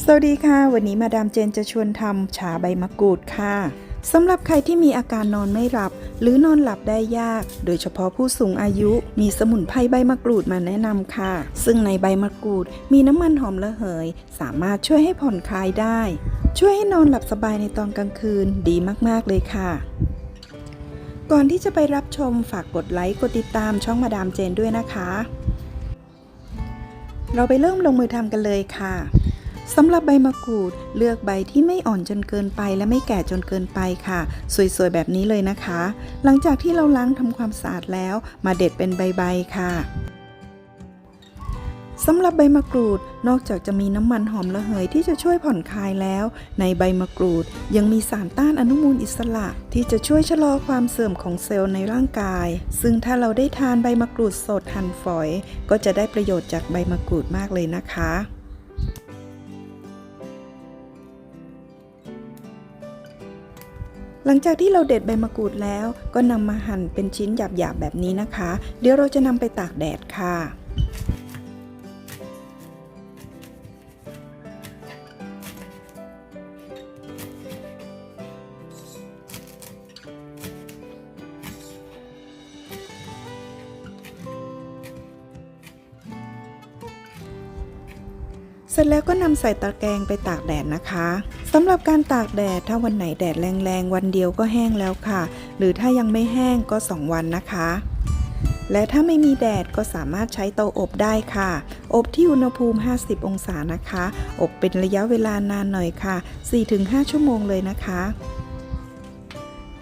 สวัสดีค่ะ วันนี้มาดามเจนจะชวนทำชาใบมะกรูดค่ะสำหรับใครที่มีอาการนอนไม่หลับ หรือนอนหลับได้ยาก โดยเฉพาะผู้สูงอายุ มีสมุนไพรใบมะกรูดมาแนะนำค่ะ ซึ่งในใบมะกรูดมีน้ำมันหอมระเหย สามารถช่วยให้ผ่อนคลายได้ ช่วยให้นอนหลับสบายในตอนกลางคืนดีมากๆเลยค่ะก่อนที่จะไปรับชมฝากกดไลค์กดติดตามช่องมาดามเจนด้วยนะคะ เราไปเริ่มลงมือทำกันเลยค่ะ สำหรับใบมะกรูดเลือกใบที่ไม่อ่อนจนเกินไปและไม่แก่จนเกินไปค่ะ สวยๆ แบบนี้เลยนะคะ หลังจากที่เราล้างทำความสะอาดแล้ว มาเด็ดเป็นใบๆค่ะสำหรับใบมะกรูด นอกจากจะมีน้ำมันหอมระเหยที่จะช่วยผ่อนคลายแล้ว ในใบมะกรูดยังมีสารต้านอนุมูลอิสระ ที่จะช่วยชะลอความเสื่อมของเซลล์ในร่างกาย ซึ่งถ้าเราได้ทานใบมะกรูดสดหั่นฝอย ก็จะได้ประโยชน์จากใบมะกรูดมากเลยนะคะ หลังจากที่เราเด็ดใบมะกรูดแล้ว ก็นำมาหั่นเป็นชิ้นหยาบๆแบบนี้นะคะ เดี๋ยวเราจะนำไปตากแดดค่ะ เสร็จแล้วก็นำใส่ตะแกรงไปตากแดดนะคะสำหรับการตากแดดถ้าวันไหนแดดแรงๆ วันเดียวก็แห้งแล้วค่ะ หรือถ้ายังไม่แห้งก็ 2 วันนะคะ และถ้าไม่มีแดดก็สามารถใช้เตาอบได้ค่ะ อบที่อุณหภูมิ 50 องศานะคะ อบเป็นระยะเวลานานหน่อยค่ะ 4-5 ชั่วโมงเลยนะคะ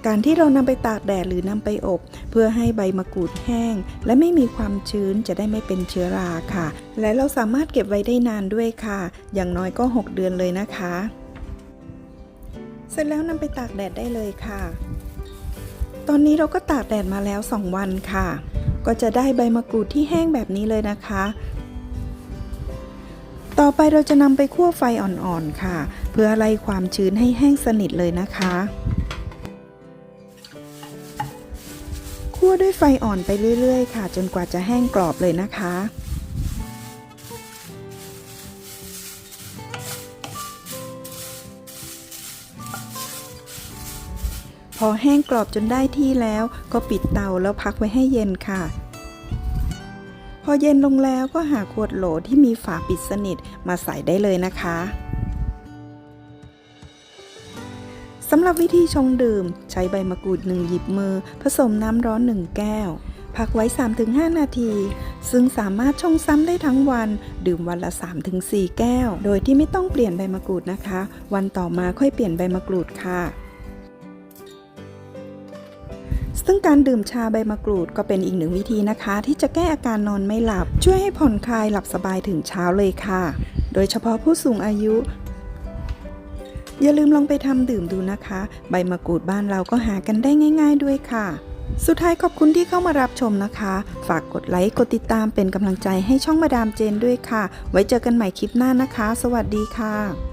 การที่เรานำไปตากแดดหรือนำไปอบ เพื่อให้ใบมะกรูดแห้ง และไม่มีความชื้นจะได้ไม่เป็นเชื้อราค่ะ และเราสามารถเก็บไว้ได้นานด้วยค่ะ อย่างน้อยก็ 6 เดือนเลยนะคะ เสร็จแล้วนำไปตากแดดได้เลยค่ะ ตอนนี้เราก็ตากแดดมาแล้ว 2 วันค่ะ ก็จะได้ใบมะกรูดที่แห้งแบบนี้เลยนะคะ ต่อไปเราจะนำไปคั่วไฟอ่อนๆค่ะ เพื่อไล่ความชื้นให้แห้งสนิทเลยนะคะ วด้วยไฟอ่อนไปเรื่อย ๆ ค่ะ จนกว่าจะแห้งกรอบเลยนะคะ พอแห้งกรอบจนได้ที่แล้วก็ปิดเตาแล้วพักไว้ให้เย็นค่ะ พอเย็นลงแล้วก็หาขวดโหลที่มีฝาปิดสนิทมาใส่ได้เลยนะคะ สำหรับวิธีชงดื่ม ใช้ใบมะกรูด1หยิบมือ ผสมน้ำร้อน1แก้ว พักไว้ 3-5 นาที ซึ่งสามารถชงซ้ำได้ทั้งวัน ดื่มวันละ 3-4 แก้ว โดยที่ไม่ต้องเปลี่ยนใบมะกรูดนะคะ วันต่อมาค่อยเปลี่ยนใบมะกรูดค่ะซึ่งการดื่มชาใบมะกรูดก็เป็นอีกหนึ่งวิธีนะคะ ที่จะแก้อาการนอนไม่หลับ ช่วยให้ผ่อนคลายหลับสบายถึงเช้าเลยค่ะ โดยเฉพาะผู้สูงอายุ อย่าลืมลองไปทำดื่มดูนะคะ ใบมะกรูดบ้านเราก็หากันได้ง่าย ๆ ด้วยค่ะ สุดท้ายขอบคุณที่เข้ามารับชมนะคะ ฝากกดไลค์กดติดตามเป็นกำลังใจให้ช่องมาดามเจนด้วยค่ะ ไว้เจอกันใหม่คลิปหน้านะคะ สวัสดีค่ะ